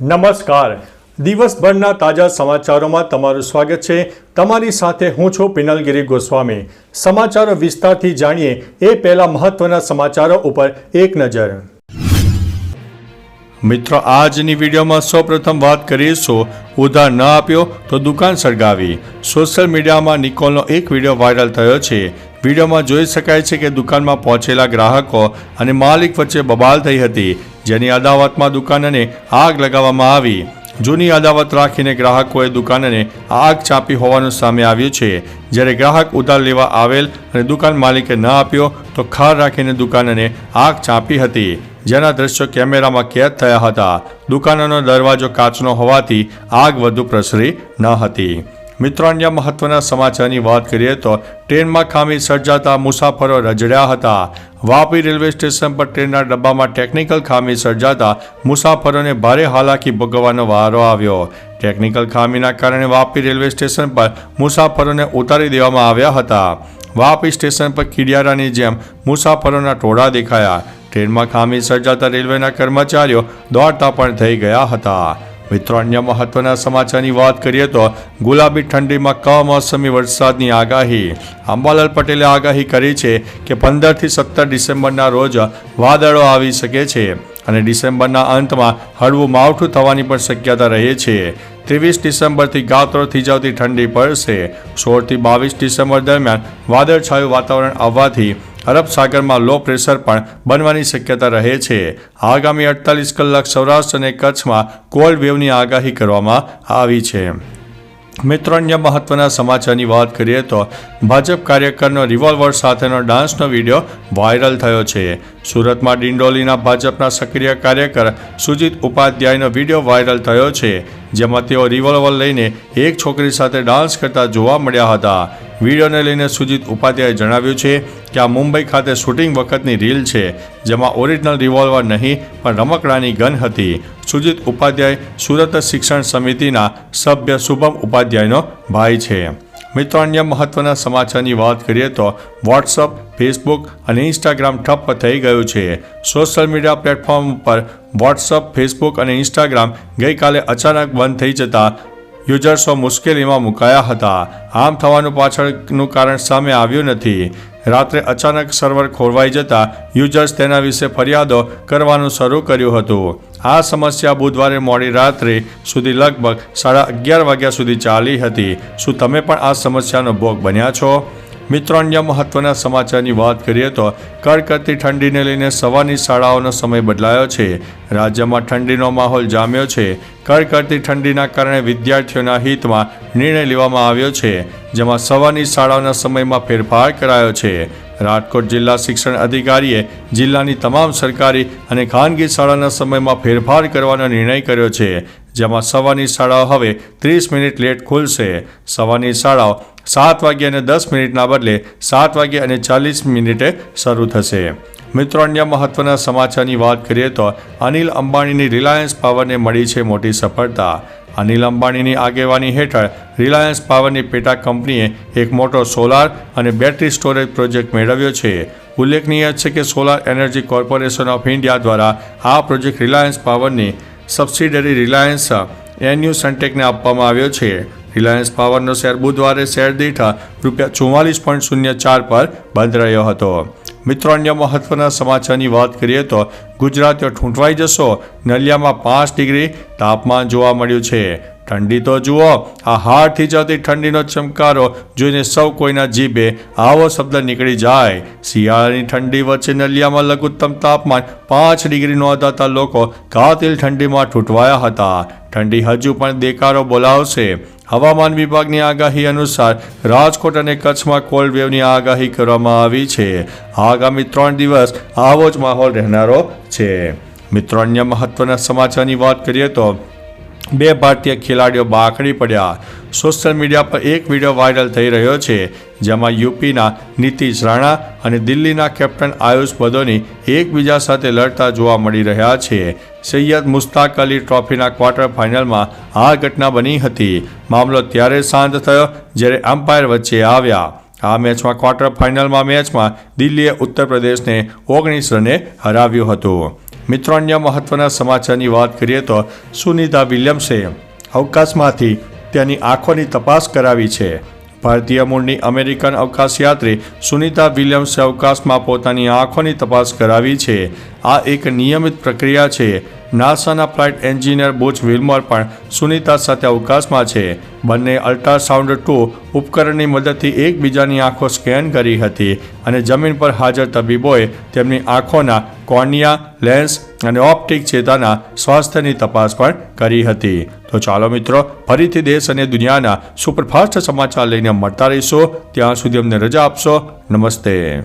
નમસ્કાર. દિવસભરના તાજા સમાચારોમાં તમારું સ્વાગત છે. તમારી સાથે હું છું પિનલગીરી ગોસ્વામી. સમાચારો વિસ્તારથી જાણીએ એ પહેલા મહત્વના સમાચારો ઉપર એક નજર. મિત્રો, આજની વિડીયોમાં સૌપ્રથમ વાત કરીશું. ઉધાર ન આપ્યો તો દુકાન સળગાવી. સોશિયલ મીડિયામાં નિકોલનો એક વીડિયો વાયરલ થયો છે. વિડીયોમાં જોઈ શકાય છે કે દુકાનમાં પહોંચેલા ગ્રાહકો અને માલિક વચ્ચે બબાલ થઈ હતી. જેની અદાવતમાં દુકાનને આગ લગાવવામાં આવી. જૂની અદાવત રાખીને ગ્રાહકોએ દુકાનને આગ ચાપી હોવાનું સામે આવ્યું છે. જ્યારે ગ્રાહક ઉધાર લેવા આવેલ અને દુકાન માલિકે ન આપ્યો, તો ખાર રાખીને દુકાનને આગ ચાંપી હતી. જેના દ્રશ્યો કેમેરામાં કેદ થયા હતા. દુકાનનો દરવાજો કાચનો હોવાથી આગ વધુ પ્રસરી ન હતી. મિત્રો અન્ય મહત્વના સમાચારની વાત કરીએ તો ટ્રેનમાં ખામી સર્જાતા મુસાફરો રજડ્યા હતા. વાપી રેલવે સ્ટેશન પર ટ્રેનના ડબ્બામાં ટેકનિકલ ખામી સર્જાતા મુસાફરોને ભારે હાલાકી ભોગવવાનો વારો આવ્યો. ટેકનિકલ ખામીના કારણે વાપી રેલવે સ્ટેશન પર મુસાફરોને ઉતારી દેવામાં આવ્યા હતા. વાપી સ્ટેશન પર કીડિયારાની જેમ મુસાફરોના ટોળા દેખાયા. ટ્રેનમાં ખામી સર્જાતા રેલવેના કર્મચારીઓ દોડતા પણ થઈ ગયા હતા. મિત્રો, અન્ય મહત્વના સમાચારની વાત કરીએ તો ગુલાબી ઠંડીમાં કમોસમી વરસાદની આગાહી. અંબાલાલ પટેલે આગાહી કરી છે કે પંદરથી સત્તર ડિસેમ્બરના રોજ વાદળો આવી શકે છે અને ડિસેમ્બરના અંતમાં હળવું માવઠું થવાની પણ શક્યતા રહે છે. ત્રેવીસ ડિસેમ્બરથી ગાત્રો થીજાવતી ઠંડી પડશે. સોળથી બાવીસ ડિસેમ્બર દરમિયાન વાદળછાયું વાતાવરણ આવવાથી અરબ સાગરમાં લો પ્રેશર પણ બનવાની શક્યતા રહે છે. આગામી અડતાલીસ કલાક સૌરાષ્ટ્ર અને કચ્છમાં કોલ્ડ વેવની આગાહી કરવામાં આવી છે. મિત્રો, અન્ય મહત્વના સમાચારની વાત કરીએ તો ભાજપ કાર્યકરનો રિવોલ્વર સાથેનો ડાન્સનો વીડિયો વાયરલ થયો છે. સુરતમાં ડિંડોલીના ભાજપના સક્રિય કાર્યકર સુજીત ઉપાધ્યાયનો વીડિયો વાયરલ થયો છે, જેમાં તેઓ રિવોલ્વર લઈને એક છોકરી સાથે ડાન્સ કરતા જોવા મળ્યા હતા. વિડીયોને લઈને સુજીત ઉપાધ્યાયે જણાવ્યું છે કે આ મુંબઈ ખાતે શૂટિંગ વખતની રીલ છે, જેમાં ઓરિજિનલ રિવોલ્વર નહીં, પણ રમકડાની ગન હતી. સુજીત ઉપાધ્યાય સુરત શિક્ષણ સમિતિના સભ્ય શુભમ ઉપાધ્યાયનો ભાઈ છે. મિત્રો, અન્ય મહત્વના સમાચારની વાત કરીએ તો વોટ્સઅપ, ફેસબુક અને ઇન્સ્ટાગ્રામ ઠપ્પ થઈ ગયું છે. સોશિયલ મીડિયા પ્લેટફોર્મ પર વોટ્સઅપ, ફેસબુક અને ઇન્સ્ટાગ્રામ ગઈકાલે અચાનક બંધ થઈ જતા યુઝર્સો મુશ્કેલીમાં મુકાયા હતા. આમ થવાનું પાછળનું કારણ સામે આવ્યું નથી. રાત્રે અચાનક સર્વર ખોરવાઈ જતા યુઝર્સ તેના વિશે ફરિયાદો કરવાનું શરૂ કર્યું હતું. આ સમસ્યા બુધવારે મોડી રાત્રે સુધી લગભગ સાડા અગિયાર વાગ્યા સુધી ચાલી હતી. શું તમે પણ આ સમસ્યાનો ભોગ બન્યા છો? મિત્રો, અન્ય મહત્વના સમાચારની વાત કરીએ તો કડકડતી ઠંડીને લઈને સવારની શાળાઓનો સમય બદલાયો છે. રાજ્યમાં ઠંડીનો માહોલ જામ્યો છે. કડકડતી ઠંડીના કારણે વિદ્યાર્થીઓના હિતમાં નિર્ણય લેવામાં આવ્યો છે, જેમાં સવારની શાળાઓના સમયમાં ફેરફાર કરાયો છે. રાજકોટ જિલ્લા શિક્ષણ અધિકારીએ જિલ્લાની તમામ સરકારી અને ખાનગી શાળાના સમયમાં ફેરફાર કરવાનો નિર્ણય કર્યો છે, જેમાં સવારની શાળાઓ હવે ત્રીસ મિનિટ લેટ ખુલશે. સવારની શાળાઓ સાત વાગ્યે અને દસ મિનિટના બદલે સાત વાગ્યે અને ચાલીસ મિનિટે શરૂ થશે. મિત્રો, અન્ય મહત્વના સમાચારની વાત કરીએ તો અનિલ અંબાણીની રિલાયન્સ પાવરને મળી છે મોટી સફળતા. અનિલ અંબાણીની આગેવાની હેઠળ રિલાયન્સ પાવરની પેટા કંપનીએ એક મોટો સોલાર અને બેટરી સ્ટોરેજ પ્રોજેક્ટ મેળવ્યો છે. ઉલ્લેખનીય છે કે solar energy corporation of India દ્વારા આ પ્રોજેક્ટ રિલાયન્સ પાવરની સબસિડરી રિલાયન્સ એન્યુ સનટેકને આપવામાં આવ્યો છે. રિલાયન્સ પાવરનો શેર બુધવારે શેર દીઠ રૂપિયા ચુમ્માલીસ પોઈન્ટ શૂન્ય ચાર પર બંધ રહ્યો હતો. મિત્રો, અન્ય મહત્વના સમાચારની વાત કરીએ તો ગુજરાતીઓ ઠૂંઠવાઈ જશો. નલિયામાં પાંચ ડિગ્રી તાપમાન જોવા મળ્યું છે. ઠંડી તો જુઓ, આ હાડથી જતી ઠંડીનો ચમકારો જોઈને સૌ કોઈના જીભે આવો શબ્દ નીકળી જાય. શિયાળાની ઠંડી વચ્ચે નલિયામાં લઘુત્તમ તાપમાન પાંચ ડિગ્રી નોંધાતા લોકો કાતિલ ઠંડીમાં ઠૂંટવાયા હતા. ઠંડી હજુ પણ દેકારો બોલાવશે. હવામાન વિભાગની આગાહી અનુસાર રાજકોટ અને કચ્છમાં કોલ્ડ વેવની આગાહી કરવામાં આવી છે. આગામી ત્રણ દિવસ આવો જ માહોલ રહેનારો છે. મિત્રો, અન્ય મહત્વના સમાચારની વાત કરીએ તો બે ભારતીય ખેલાડીઓ બાકડી પડ્યા. સોશિયલ મીડિયા પર એક વીડિયો વાયરલ થઈ રહ્યો છે, જેમાં યુપીના નીતિશ રાણા અને દિલ્હીના કેપ્ટન આયુષ બદોની એકબીજા સાથે લડતા જોવા મળી રહ્યા છે. સૈયદ મુસ્તાક અલી ટ્રોફીના ક્વાર્ટર ફાઇનલમાં આ ઘટના બની હતી. મામલો ત્યારે શાંત થયો જ્યારે અમ્પાયર વચ્ચે આવ્યા. આ મેચમાં ક્વાર્ટર ફાઇનલમાં મેચમાં દિલ્હીએ ઉત્તર પ્રદેશને ઓગણીસ રને હરાવ્યું હતું. મિત્રો અન્ય મહત્વના સમાચારની વાત કરીએ તો સુનિતા વિલિયમ્સે અવકાશમાંથી તેની આંખોની તપાસ કરાવી છે. ભારતીય મૂળની અમેરિકન અવકાશયાત્રી સુનિતા વિલિયમ્સે અવકાશમાં પોતાની આંખોની તપાસ કરાવી છે. આ એક નિયમિત પ્રક્રિયા છે. નાસાના ફ્લાઇટ એન્જિનિયર બુચ વિલ્મર પણ સુનિતા સાથે અવકાશમાં છે. બંને અલ્ટ્રાસાઉન્ડ ટુ ઉપકરણની મદદથી એકબીજાની આંખો સ્કેન કરી હતી અને જમીન પર હાજર તબીબોએ તેમની આંખોના કોર્નિયા લેન્સ અને ઓપ્ટિક ચેતાના સ્વાસ્થ્યની તપાસ પણ કરી હતી. તો ચાલો મિત્રો, ફરીથી દેશ અને દુનિયાના સુપરફાસ્ટ સમાચાર લઈને મળતા રહીશો. ત્યાં સુધી અમને રજા આપશો. નમસ્તે.